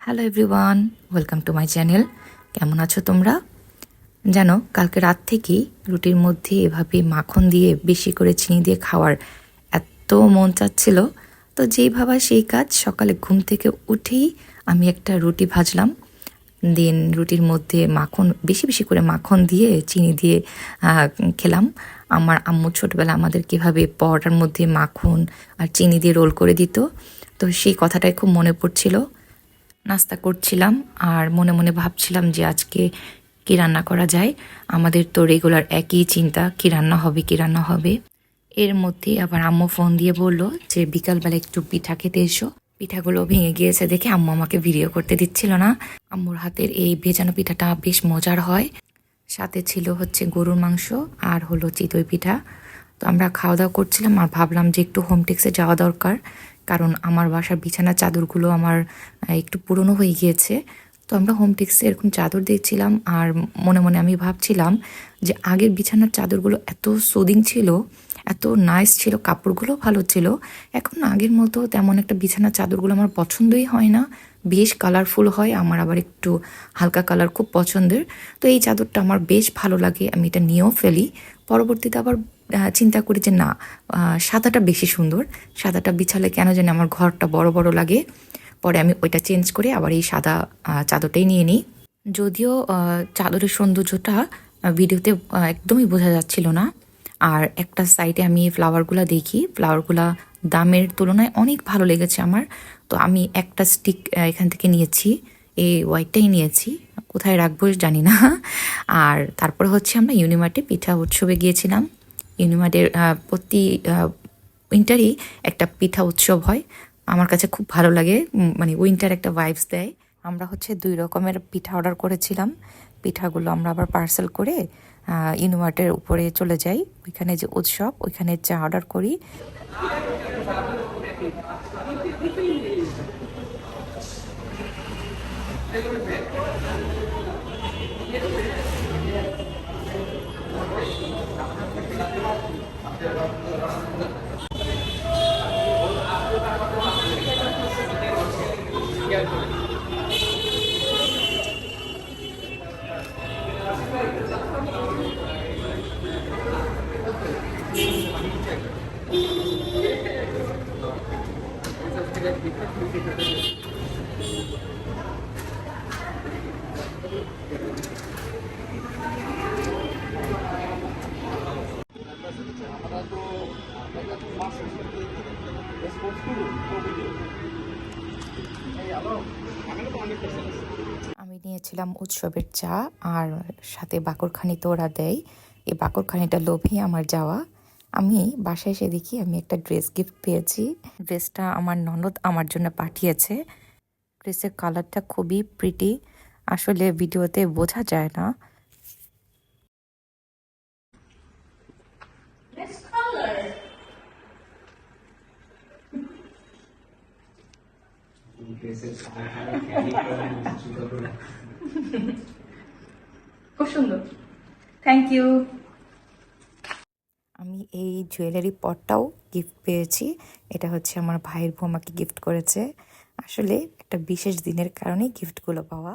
Hello everyone welcome to my channel কেমন আছো তোমরা? জানো, কালকে রাত থেকেই রুটির মধ্যে এভাবে মাখন দিয়ে, বেশি করে চিনি দিয়ে খাওয়ার এত মন চাচ্ছিল। তো যেই ভাবা সেই কাজ সকালে ঘুম থেকে উঠেই আমি একটা রুটি ভাজলাম। দেন রুটির মধ্যে মাখন, বেশি বেশি করে মাখন দিয়ে, চিনি দিয়ে খেলাম। আমার আম্মু ছোটবেলা আমাদের কীভাবে পরোটার মধ্যে মাখন আর চিনি দিয়ে রোল করে দিত। তো সেই কথাটাই খুব মনে পড়ছিল। নাস্তা করছিলাম আর মনে মনে ভাবছিলাম যে আজকে কি রান্না করা যায়। আমাদের তো রেগুলার একই চিন্তা, কি রান্না হবে, কি রান্না হবে। এর মধ্যে আবার আম্মু ফোন দিয়ে বলল যে, বিকালবেলা একটু পিঠা খেতে এসো। পিঠাগুলো ভেঙে গিয়েছে দেখে আম্মু আমাকে ভিডিও করতে দিচ্ছিল না। আম্মুর হাতের এই ভেজানো পিঠাটা বেশ মজার হয়। সাথে ছিল হচ্ছে গরুর মাংস আর হলো চিতই পিঠা। তো আমরা খাওয়া দাওয়া করছিলাম আর ভাবলাম যে একটু হোম টেক্সে যাওয়া দরকার। কারণ আমার বাসার বিছানার চাদরগুলো আমার একটু পুরনো হয়ে গিয়েছে। তো আমরা হোম টেক্সে এরকম চাদর দেখছিলাম আর মনে মনে আমি ভাবছিলাম যে আগের বিছানার চাদরগুলো এত সুদিং ছিল, এত নাইস ছিল, কাপড়গুলো ভালো ছিল। এখন আগের মতো তেমন একটা বিছানার চাদরগুলো আমার পছন্দই হয় না। বেশ কালারফুল হয়, আমার আবার একটু হালকা কালার খুব পছন্দের। তো এই চাদরটা আমার বেশ ভালো লাগে, আমি এটা নিয়েও ফেলি। পরবর্তীতে আবার চিন্তা করি যে না সাদাটা বেশি সুন্দর। সাদাটা বিছালে কেন জানি আমার ঘরটা বড় বড় লাগে। পরে আমি ওইটা চেঞ্জ করে আবার এই সাদা চাদরটাই নিয়ে নিই। যদিও চাদরের সৌন্দর্যটা ভিডিওতে একদমই বোঝা যাচ্ছিল না। আর একটা সাইডে আমি ফ্লাওয়ারগুলো দেখি। ফ্লাওয়ারগুলো দামের তুলনায় অনেক ভালো লেগেছে আমার। তো আমি একটা স্টিক এখান থেকে নিয়েছি। এই হোয়াইটটাই নিয়েছি। কোথায় রাখব জানি না। আর তারপরে হচ্ছে আমরা ইউনিমার্টে পিঠা উৎসবে গিয়েছিলাম। ইউনিমার্টের প্রতি উইন্টারই একটা পিঠা উৎসব হয়। আমার কাছে খুব ভালো লাগে মানে উইন্টার একটা ভাইবস দেয়। আমরা হচ্ছে দুই রকমের পিঠা অর্ডার করেছিলাম। পিঠাগুলো আমরা আবার পার্সেল করে ইউনিমার্টের উপরে চলে যাই। ওইখানে যে উৎসব, ওইখানে চা অর্ডার করি। আমি নিয়েছিলাম উৎসবের চা, আর সাথে বাকরখানি তো ওরা দেয়। এই বাকরখানিটা লোভে আমার যাওয়া। আমি বাসায় এসে দেখি আমি একটা ড্রেস গিফট পেয়েছি। ড্রেসটা আমার ননদ আমার জন্য পাঠিয়েছে। ড্রেসের কালারটা খুবই প্রিটি আসলে ভিডিওতে বোঝা যায় না। খুব সুন্দর। থ্যাংক ইউ আমি এই জুয়েলারি পটটাও গিফট পেয়েছি। এটা হচ্ছে আমার ভাইয়ের বউ আমাকে গিফট করেছে। আসলে একটা বিশেষ দিনের কারণে গিফটগুলো পাওয়া।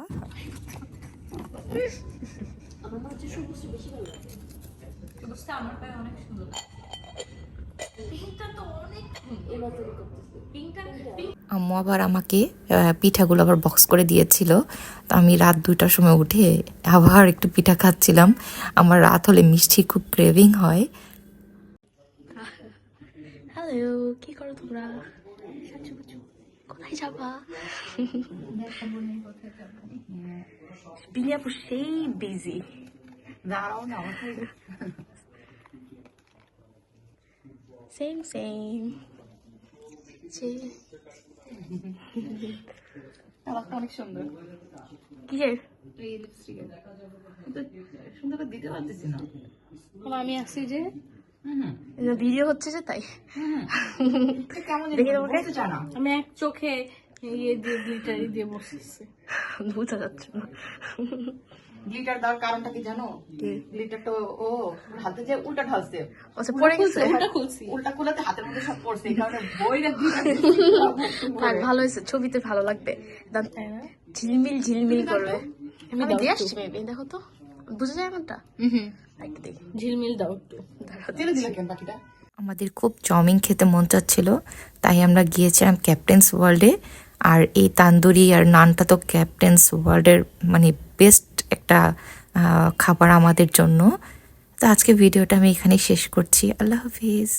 আম্মু আবার আমাকে পিঠাগুলো আবার বক্স করে দিয়েছিল। তো আমি রাত দুইটার সময় উঠে আবার একটু পিঠা খাচ্ছিলাম। আমার রাত হলে মিষ্টি খুব ক্রেভিং হয়। হ্যালো কি করো তোমরা সাজুগুজু কোথায় যাবা বিনিয়াপু সেই বিজি দাঁড়াও না সেম সেম আমাকে অনেক সুন্দর কিসের এই লিপস্টিকের সুন্দর করে দিতে পারতেছি না এবার আমি আসছি যে ভিডিও হচ্ছে যে তাই। দেখে তোমাকে? আমি এক চোখে ইয়ে দিয়ে গ্লিটারি দিয়ে বসেছি। বোঝা যাচ্ছে না। গ্লিটার দেওয়ার কারণটা কি জানো? গ্লিটার তো ও হাতে যে উল্টা ঢালছে। আচ্ছা পড়ে গেছে? উল্টা খুলছি। উল্টা খুলাতে হাতের মধ্যে সব পড়ছে এই কারণে বইটা থাক ভালো হয়েছে ছবিতে ভালো লাগবে। ঝিলমিল ঝিলমিল করবে। আমি দিয়ে আসছি। দেখো তো। বুঝে যায় আমারটা ঝিলমিল দাও একটু। দিলে কেন পাখিটা আমাদের খুব চাউমিন খেতে মন চাচ্ছিল তাই আমরা গিয়েছিলাম ক্যাপ্টেন্স ওয়ার্ল্ডে আর এই তান্দুরি আর নানটা তো ক্যাপ্টেন্স ওয়ার্ল্ডের মানে বেস্ট একটা খাবার আমাদের জন্য। তো আজকে ভিডিওটা আমি এখানেই শেষ করছি। আল্লাহ হাফিজ।